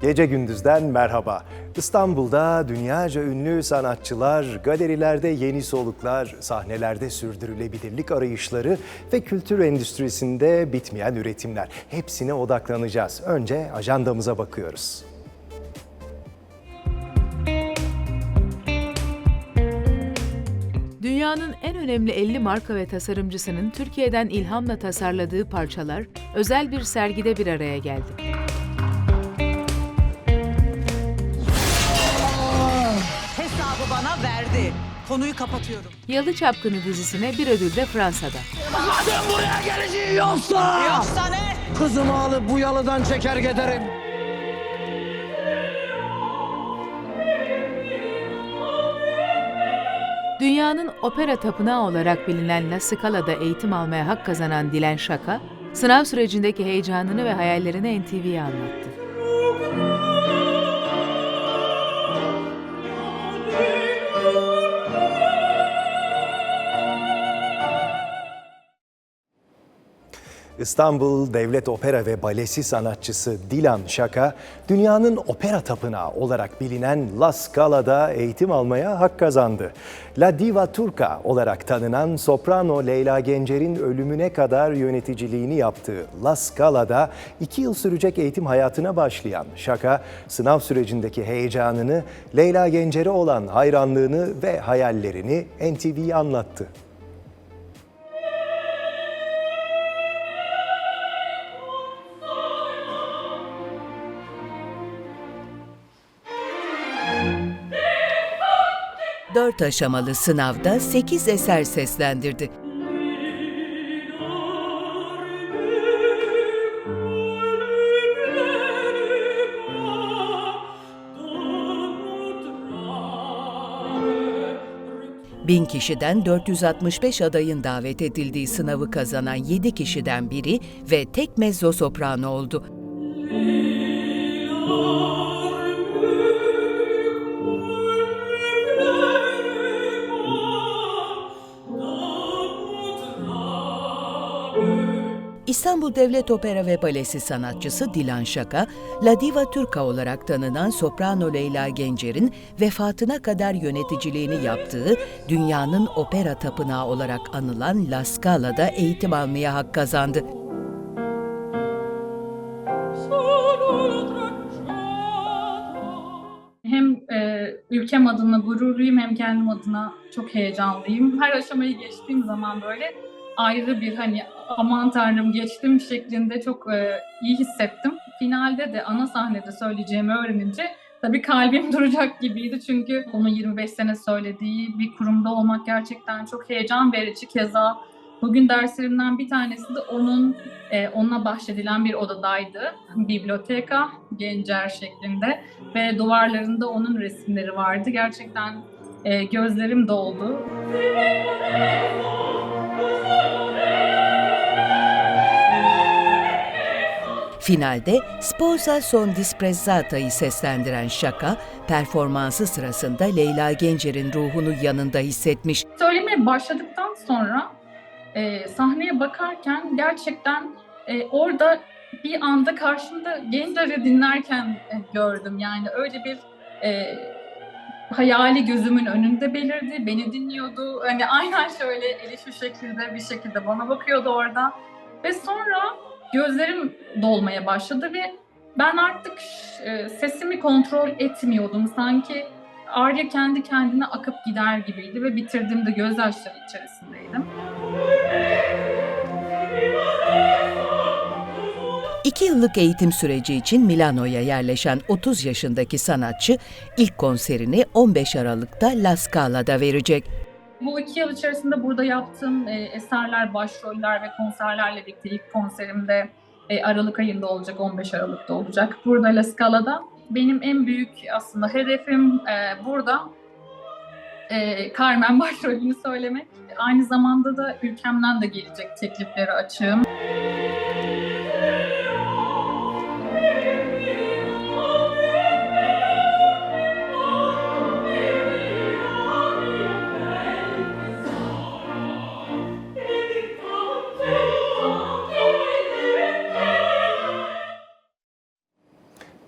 Gece gündüzden merhaba. İstanbul'da dünyaca ünlü sanatçılar, galerilerde yeni soluklar, sahnelerde sürdürülebilirlik arayışları ve kültür endüstrisinde bitmeyen üretimler. Hepsine odaklanacağız. Önce ajandamıza bakıyoruz. Dünyanın en önemli 50 marka ve tasarımcısının Türkiye'den ilhamla tasarladığı parçalar özel bir sergide bir araya geldi. Konuyu kapatıyorum. Yalı Çapkını dizisine bir ödül de Fransa'da. Madem buraya geleceği yoksa Yoksa ne? Kızımı alıp bu yalıdan çeker giderim Dünyanın opera tapınağı olarak bilinen La Scala'da eğitim almaya hak kazanan Dilen Şaka, sınav sürecindeki heyecanını ve hayallerini NTV'ye anlattı. İstanbul Devlet Opera ve Balesi sanatçısı Dilan Şaka, dünyanın opera tapınağı olarak bilinen La Scala'da eğitim almaya hak kazandı. La Diva Turca olarak tanınan soprano Leyla Gencer'in ölümüne kadar yöneticiliğini yaptığı La Scala'da iki yıl sürecek eğitim hayatına başlayan Şaka, sınav sürecindeki heyecanını, Leyla Gencer'e olan hayranlığını ve hayallerini NTV'ye anlattı. Dört aşamalı sınavda 8 eser seslendirdi. Bin kişiden 465 adayın davet edildiği sınavı kazanan 7 kişiden biri ve tek mezzo soprano oldu. İstanbul Devlet Opera ve Balesi sanatçısı Dilan Şaka, La Diva Turca olarak tanınan soprano Leyla Gencer'in vefatına kadar yöneticiliğini yaptığı dünyanın opera tapınağı olarak anılan La Scala'da eğitim almaya hak kazandı. Hem e, ülkem adına gururluyum hem kendim adına çok heyecanlıyım. Her aşamayı geçtiğim zaman böyle ayrı bir hani aman tanrım geçtim şeklinde çok e, iyi hissettim. Finalde de ana sahnede söyleyeceğimi öğrenince tabii kalbim duracak gibiydi. Çünkü onun 25 sene söylediği bir kurumda olmak gerçekten çok heyecan verici. Keza bugün derslerimden bir tanesi de onun e, ona bahşedilen bir odadaydı. Biblioteka, Gencer şeklinde ve duvarlarında onun resimleri vardı. Gerçekten e, gözlerim doldu. Finalde Sposa son disprezzata'yı seslendiren Şaka, performansı sırasında Leyla Gencer'in ruhunu yanında hissetmiş. Söylemeye başladıktan sonra e, sahneye bakarken gerçekten e, orada bir anda karşımda Gencer'i dinlerken e, gördüm. Yani öyle bir e, hayali gözümün önünde belirdi. Beni dinliyordu. Hani aynen şöyle eli şu şekilde bir şekilde bana bakıyordu orada. Ve sonra gözlerim dolmaya başladı ve ben artık e, sesimi kontrol etmiyordum. Sanki Arya kendi kendine akıp gider gibiydi ve bitirdiğimde gözyaşları içerisindeydim. İki yıllık eğitim süreci için Milano'ya yerleşen 30 yaşındaki sanatçı ilk konserini 15 Aralık'ta La Scala'da verecek. Bu iki yıl içerisinde burada yaptığım e, eserler, başroller ve konserlerle birlikte ilk konserimde e, Aralık ayında olacak, 15 Aralık'ta olacak. Burada La Scala'da. Benim en büyük aslında hedefim e, burada Carmen başrolünü söylemek. Aynı zamanda da ülkemden de gelecek teklifleri açığım.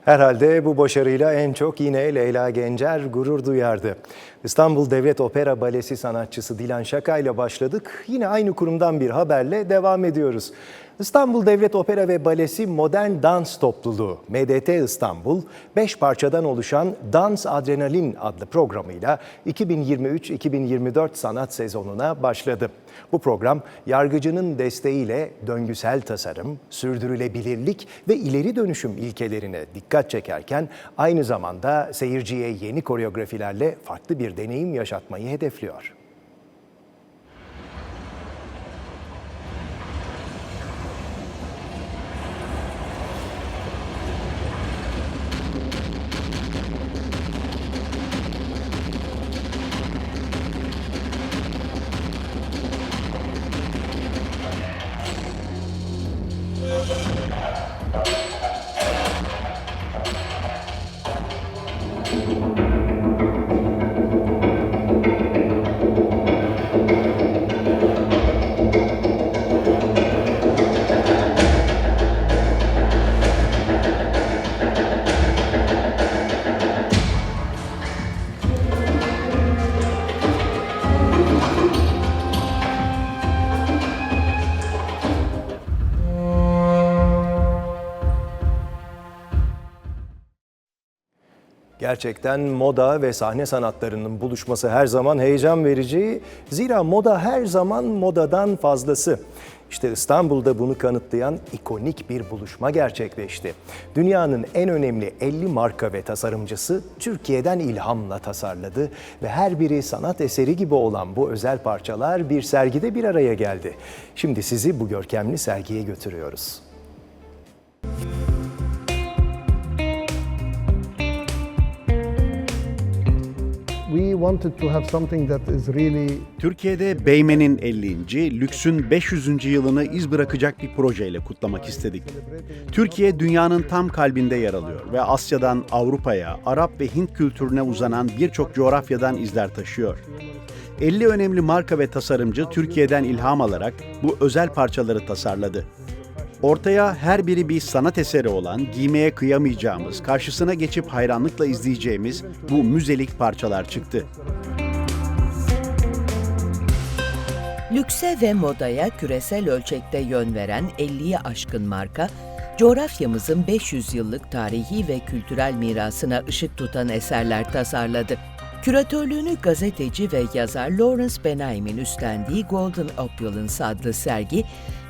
Herhalde bu başarıyla en çok yine Leyla Gencer gurur duyardı. İstanbul Devlet Opera Balesi sanatçısı Dilan Şaka ile başladık. Yine aynı kurumdan bir haberle devam ediyoruz. İstanbul Devlet Opera ve Balesi Modern Dans Topluluğu MDT İstanbul 5 parçadan oluşan Dans Adrenalin adlı programıyla 2023-2024 sanat sezonuna başladı. Bu program yargıcının desteğiyle döngüsel tasarım, sürdürülebilirlik ve ileri dönüşüm ilkelerine dikkat çekerken aynı zamanda seyirciye yeni koreografilerle farklı bir deneyim yaşatmayı hedefliyor. Gerçekten moda ve sahne sanatlarının buluşması her zaman heyecan verici. Zira moda her zaman modadan fazlası. İşte İstanbul'da bunu kanıtlayan ikonik bir buluşma gerçekleşti. Dünyanın en önemli 50 marka ve tasarımcısı Türkiye'den ilhamla tasarladı ve her biri sanat eseri gibi olan bu özel parçalar bir sergide bir araya geldi. Şimdi sizi bu görkemli sergiye götürüyoruz. We wanted to have something that is really Türkiye'de Beymen'in 50. lüksün 500. yılını iz bırakacak bir projeyle kutlamak istedik. Türkiye dünyanın tam kalbinde yer alıyor ve Asya'dan Avrupa'ya, Arap ve Hint kültürüne uzanan birçok coğrafyadan izler taşıyor. 50 önemli marka ve tasarımcı Türkiye'den ilham alarak bu özel parçaları tasarladı. Ortaya her biri bir sanat eseri olan, giymeye kıyamayacağımız, karşısına geçip hayranlıkla izleyeceğimiz bu müzelik parçalar çıktı. Lükse ve modaya küresel ölçekte yön veren 50'ye aşkın marka, coğrafyamızın 500 yıllık tarihi ve kültürel mirasına ışık tutan eserler tasarladı. Küratörlüğünü gazeteci ve yazar Lawrence Benhaim'in üstlendiği Golden Opulence adlı sergi,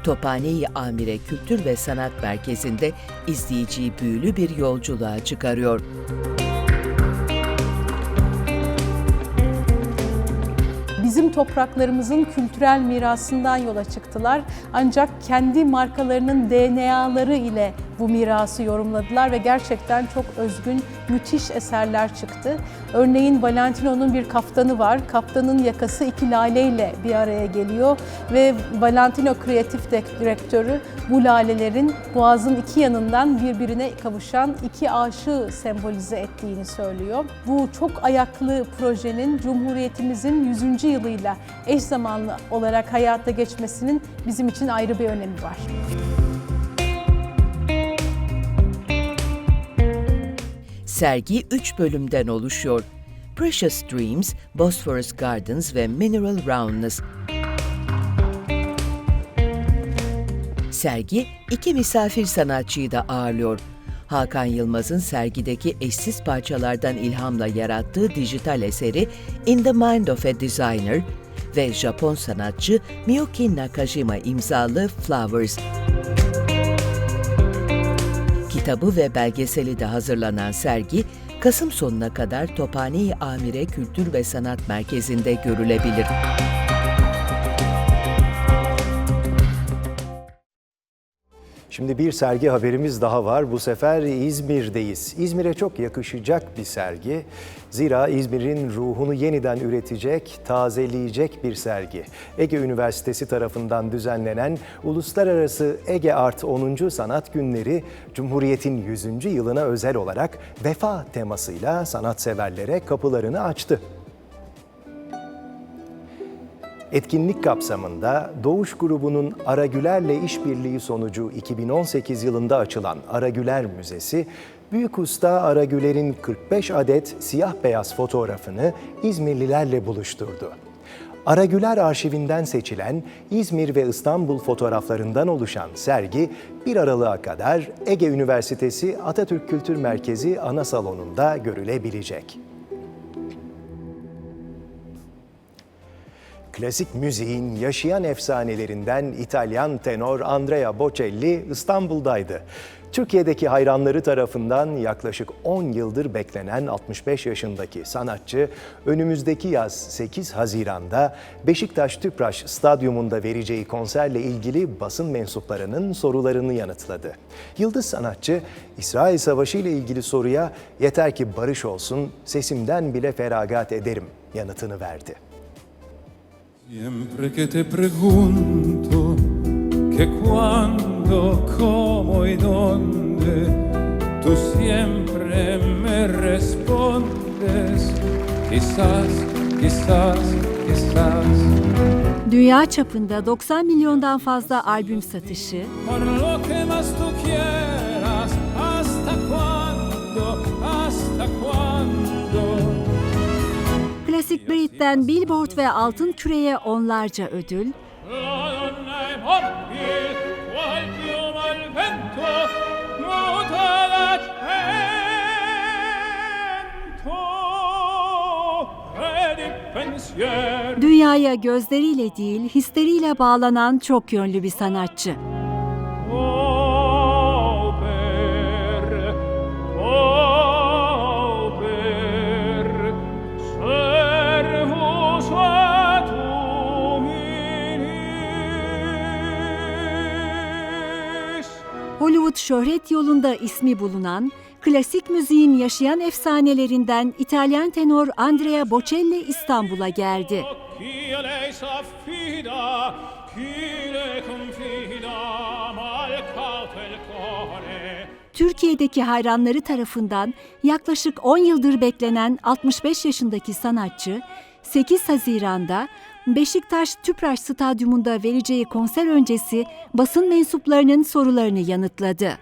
Tophane-i Amire Kültür ve Sanat Merkezi'nde izleyiciyi büyülü bir yolculuğa çıkarıyor. bizim topraklarımızın kültürel mirasından yola çıktılar. Ancak kendi markalarının DNA'ları ile bu mirası yorumladılar ve gerçekten çok özgün, müthiş eserler çıktı. Örneğin Valentino'nun bir kaftanı var. Kaftanın yakası iki laleyle bir araya geliyor ve Valentino kreatif direktörü bu lalelerin boğazın iki yanından birbirine kavuşan iki aşığı sembolize ettiğini söylüyor. Bu çok ayaklı projenin Cumhuriyetimizin 100. yılıyla eş zamanlı olarak hayata geçmesinin bizim için ayrı bir önemi var. Sergi 3 bölümden oluşuyor. Precious Dreams, Bosphorus Gardens ve Mineral Roundness. Sergi iki misafir sanatçıyı da ağırlıyor. Hakan Yılmaz'ın sergideki eşsiz parçalardan ilhamla yarattığı dijital eseri In the Mind of a Designer ve Japon sanatçı Miyoki Nakajima imzalı Flowers. Kitabı ve belgeseli de hazırlanan sergi, Kasım sonuna kadar Tophane-i Amire Kültür ve Sanat Merkezi'nde görülebilir. Şimdi bir sergi haberimiz daha var. Bu sefer İzmir'deyiz. İzmir'e çok yakışacak bir sergi. Zira İzmir'in ruhunu yeniden üretecek, tazeleyecek bir sergi. Ege Üniversitesi tarafından düzenlenen Uluslararası Ege Art 10. Sanat Günleri, Cumhuriyet'in 100. yılına özel olarak vefa temasıyla sanatseverlere kapılarını açtı. Etkinlik kapsamında Doğuş grubunun Aragüler'le işbirliği sonucu 2018 yılında açılan Aragüler Müzesi, Büyük Usta Aragüler'in 45 adet siyah beyaz fotoğrafını İzmirlilerle buluşturdu. Aragüler arşivinden seçilen İzmir ve İstanbul fotoğraflarından oluşan sergi 1 Aralık'a kadar Ege Üniversitesi Atatürk Kültür Merkezi ana salonunda görülebilecek. Klasik müziğin yaşayan efsanelerinden İtalyan tenor Andrea Bocelli İstanbul'daydı. Türkiye'deki hayranları tarafından yaklaşık 10 yıldır beklenen 65 yaşındaki sanatçı önümüzdeki yaz 8 Haziran'da Beşiktaş Tüpraş Stadyumunda vereceği konserle ilgili basın mensuplarının sorularını yanıtladı. Yıldız sanatçı İsrail Savaşı ile ilgili soruya yeter ki barış olsun sesimden bile feragat ederim yanıtını verdi. Siempre que te pregunto que cuándo, cómo y dónde, tú siempre me respondes, quizás, quizás, quizás. Dünya çapında 90 milyondan fazla albüm satışı, quieras, hasta cuándo, hasta cuándo. Klasik Brit'ten Billboard ve Altın Küre'ye onlarca ödül, dünyaya gözleriyle değil hisleriyle bağlanan çok yönlü bir sanatçı. Hollywood şöhret yolunda ismi bulunan, klasik müziğin yaşayan efsanelerinden İtalyan tenor Andrea Bocelli İstanbul'a geldi. Türkiye'deki hayranları tarafından yaklaşık 10 yıldır beklenen 65 yaşındaki sanatçı 8 Haziran'da Beşiktaş Tüpraş Stadyumunda vereceği konser öncesi basın mensuplarının sorularını yanıtladı.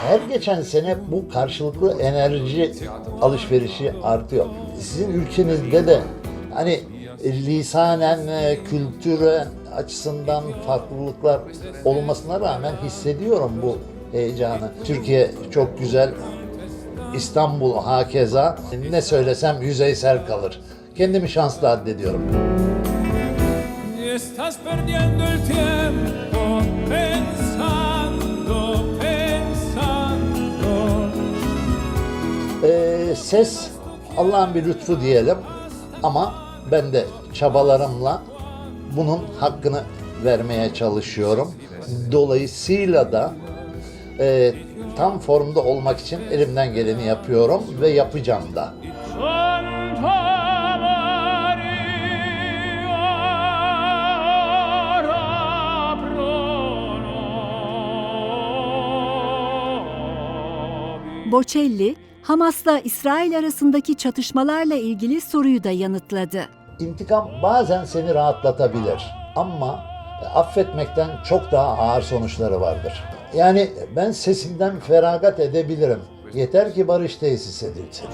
Her geçen sene bu karşılıklı enerji alışverişi artıyor. Sizin ülkenizde de hani lisanen, e, kültüre açısından farklılıklar olmasına rağmen hissediyorum bu heyecanı. Türkiye çok güzel, İstanbul hakeza. Ne söylesem yüzeysel kalır. Kendimi şanslı addediyorum. Estás perdiendo el tiempo pensando, pensando. Ee, ses Allah'ın bir lütfu diyelim ama ben de çabalarımla bunun hakkını vermeye çalışıyorum. Dolayısıyla da e, tam formda olmak için elimden geleni yapıyorum ve yapacağım da. Bocelli, Hamas'la İsrail arasındaki çatışmalarla ilgili soruyu da yanıtladı. İntikam bazen seni rahatlatabilir ama affetmekten çok daha ağır sonuçları vardır. Yani ben sesimden feragat edebilirim. Yeter ki barış tesis edilsin.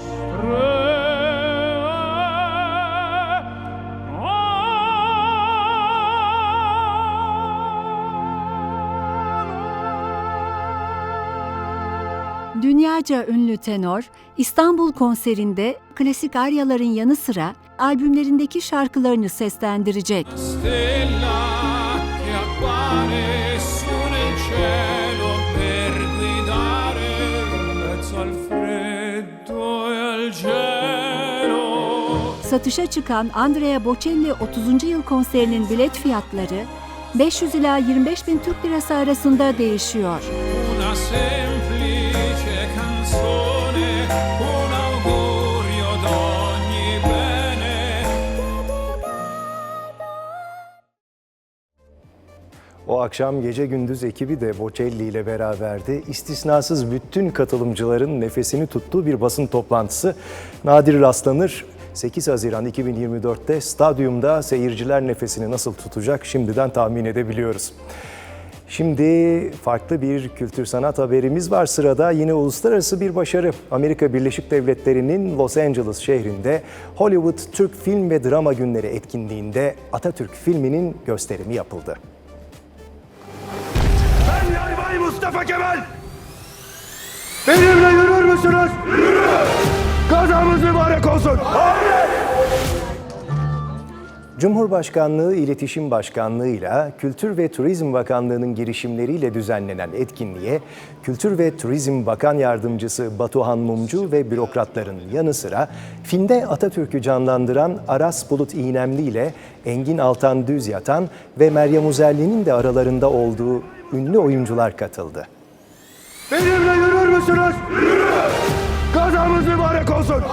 Dünyaca ünlü tenor, İstanbul konserinde klasik aryaların yanı sıra albümlerindeki şarkılarını seslendirecek. Stella satışa çıkan Andrea Bocelli 30. yıl konserinin bilet fiyatları 500 ila 25 bin Türk lirası arasında değişiyor. O akşam gece gündüz ekibi de Bocelli ile beraberdi. İstisnasız bütün katılımcıların nefesini tuttuğu bir basın toplantısı nadir rastlanır. 8 Haziran 2024'te stadyumda seyirciler nefesini nasıl tutacak şimdiden tahmin edebiliyoruz. Şimdi farklı bir kültür sanat haberimiz var sırada. Yine uluslararası bir başarı. Amerika Birleşik Devletleri'nin Los Angeles şehrinde Hollywood Türk Film ve Drama Günleri etkinliğinde Atatürk filminin gösterimi yapıldı. Ben Yarbay Mustafa Kemal. Benimle yürür müsünüz? Yürü. Kazamız mübarek olsun. Cumhurbaşkanlığı İletişim Başkanlığı'yla Kültür ve Turizm Bakanlığı'nın girişimleriyle düzenlenen etkinliğe Kültür ve Turizm Bakan Yardımcısı Batuhan Mumcu ve bürokratların yanı sıra filmde Atatürk'ü canlandıran Aras Bulut İğnemli ile Engin Altan Düz Yatan ve Meryem Uzerli'nin de aralarında olduğu ünlü oyuncular katıldı. Benimle yürür müsünüz? Yürü. Kazamız mübarek olsun.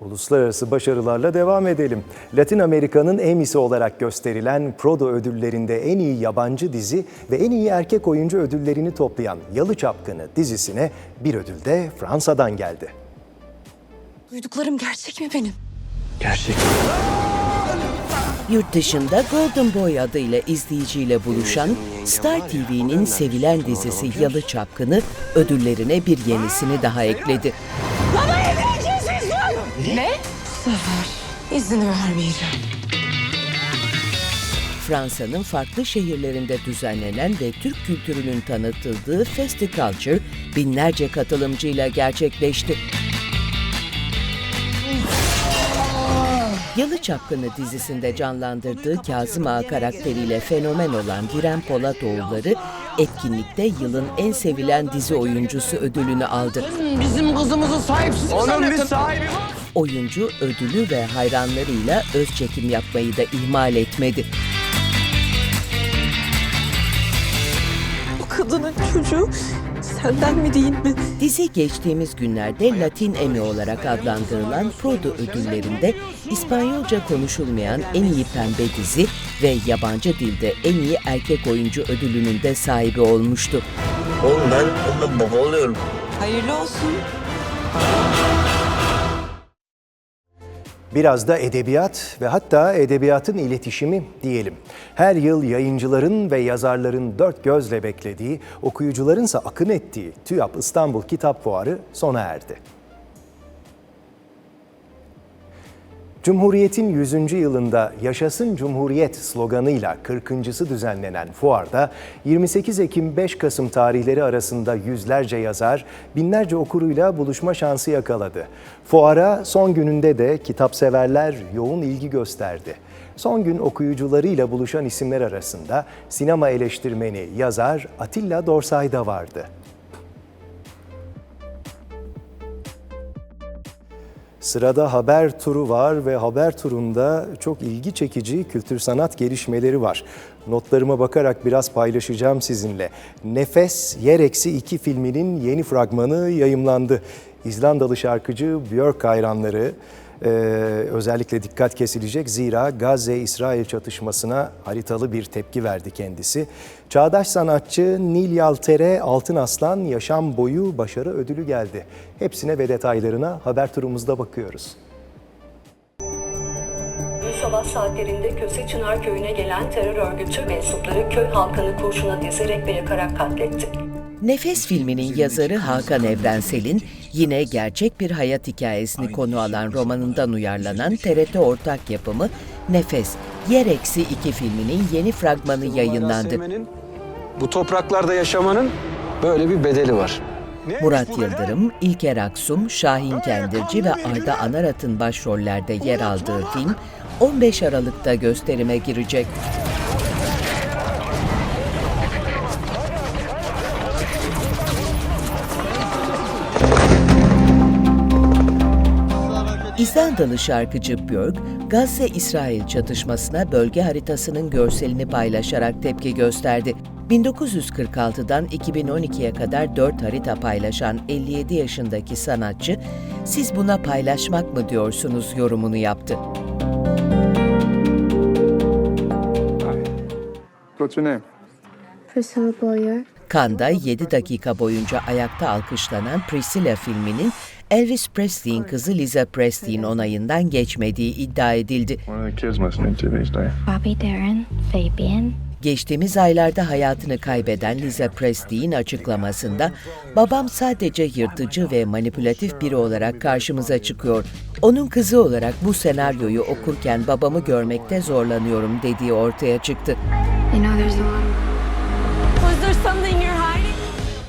Uluslararası başarılarla devam edelim. Latin Amerika'nın Emmy'si olarak gösterilen Prodo ödüllerinde en iyi yabancı dizi ve en iyi erkek oyuncu ödüllerini toplayan Yalı Çapkını dizisine bir ödül de Fransa'dan geldi. Duyduklarım gerçek mi benim? Yurt dışında Golden Boy adıyla izleyiciyle buluşan Star TV'nin sevilen dizisi Yalı Çapkını ödüllerine bir yenisini daha ekledi. Baba evleneceğiz. Ne? Sefer izin vermeyeceğim. Fransa'nın farklı şehirlerinde düzenlenen ve Türk kültürünün tanıtıldığı Festiculture binlerce katılımcıyla gerçekleşti. Yalı Çapkını dizisinde canlandırdığı Kazım Ağa karakteriyle fenomen olan Diren Polatoğulları etkinlikte yılın en sevilen dizi oyuncusu ödülünü aldı. Bizim kızımızı sahipsiz Onun bir sahibi var. Oyuncu ödülü ve hayranlarıyla öz çekim yapmayı da ihmal etmedi. Bu kadının çocuğu senden mi değil mi? Dizi geçtiğimiz günlerde Latin Emmy olarak adlandırılan Prodo ödüllerinde İspanyolca konuşulmayan en iyi pembe dizi ve yabancı dilde en iyi erkek oyuncu ödülünün de sahibi olmuştu. Oğlum ben onunla baba oluyorum. Hayırlı olsun. Biraz da edebiyat ve hatta edebiyatın iletişimi diyelim. Her yıl yayıncıların ve yazarların dört gözle beklediği, okuyucularınsa akın ettiği TÜYAP İstanbul Kitap Fuarı sona erdi. Cumhuriyet'in 100. yılında Yaşasın Cumhuriyet sloganıyla 40.sı düzenlenen fuarda 28 Ekim 5 Kasım tarihleri arasında yüzlerce yazar, binlerce okuruyla buluşma şansı yakaladı. Fuara son gününde de kitapseverler yoğun ilgi gösterdi. Son gün okuyucularıyla buluşan isimler arasında sinema eleştirmeni, yazar Atilla Dorsay da vardı. Sırada haber turu var ve haber turunda çok ilgi çekici kültür sanat gelişmeleri var. Notlarıma bakarak biraz paylaşacağım sizinle. Nefes Yer Eksi 2 filminin yeni fragmanı yayımlandı. İzlandalı şarkıcı Björk hayranları e, özellikle dikkat kesilecek zira Gazze-İsrail çatışmasına haritalı bir tepki verdi kendisi. Çağdaş sanatçı Nil Yalter'e Altın Aslan Yaşam Boyu Başarı Ödülü geldi. Hepsine ve detaylarına haber turumuzda bakıyoruz. Sabah saatlerinde Köse Çınar Köyü'ne gelen terör örgütü mensupları köy halkını kurşuna dizerek ve yakarak katletti. Nefes filminin yazarı Hakan Evrensel'in yine gerçek bir hayat hikayesini konu alan romanından uyarlanan TRT ortak yapımı Nefes, Yer Eksi 2 filminin yeni fragmanı yayınlandı. Bu topraklarda yaşamanın böyle bir bedeli var. Murat Yıldırım, İlker Aksum, Şahin Kendirci ve Arda Anarat'ın başrollerde yer aldığı film 15 Aralık'ta gösterime girecek. İzlandalı şarkıcı Björk, Gazze-İsrail çatışmasına bölge haritasının görselini paylaşarak tepki gösterdi. 1946'dan 2012'ye kadar 4 harita paylaşan 57 yaşındaki sanatçı, "Siz buna paylaşmak mı diyorsunuz?" yorumunu yaptı. What's your name? Priscilla Boyer. Cannes'da 7 dakika boyunca ayakta alkışlanan Priscilla filminin Elvis Presley'in kızı Lisa Presley'in onayından geçmediği iddia edildi. What are the kids listening to these days? Bobby Darin. Fabian. Geçtiğimiz aylarda hayatını kaybeden Lisa Presley'in açıklamasında babam sadece yırtıcı ve manipülatif biri olarak karşımıza çıkıyor. Onun kızı olarak bu senaryoyu okurken babamı görmekte zorlanıyorum dediği ortaya çıktı. You know?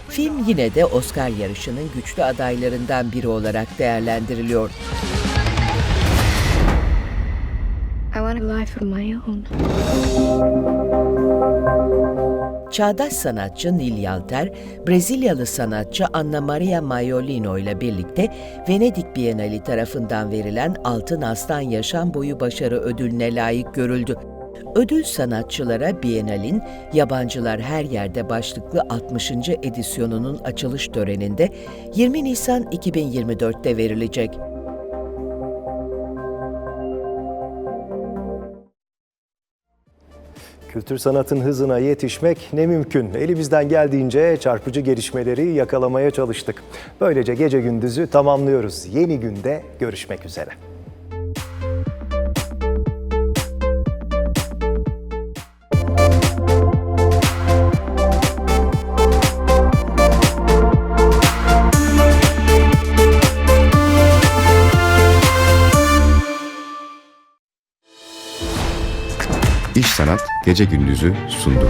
Film yine de Oscar yarışının güçlü adaylarından biri olarak değerlendiriliyor. I want a life of my own. Çağdaş sanatçı Nil Yalter, Brezilyalı sanatçı Anna Maria Maiolino ile birlikte Venedik Bienali tarafından verilen Altın Aslan Yaşam Boyu Başarı Ödülüne layık görüldü. Ödül sanatçılara Bienal'in Yabancılar Her Yerde başlıklı 60. edisyonunun açılış töreninde 20 Nisan 2024'te verilecek. Kültür sanatın hızına yetişmek ne mümkün. Elimizden geldiğince çarpıcı gelişmeleri yakalamaya çalıştık. Böylece gece gündüzü tamamlıyoruz. Yeni günde görüşmek üzere. Gece gündüzü sundu.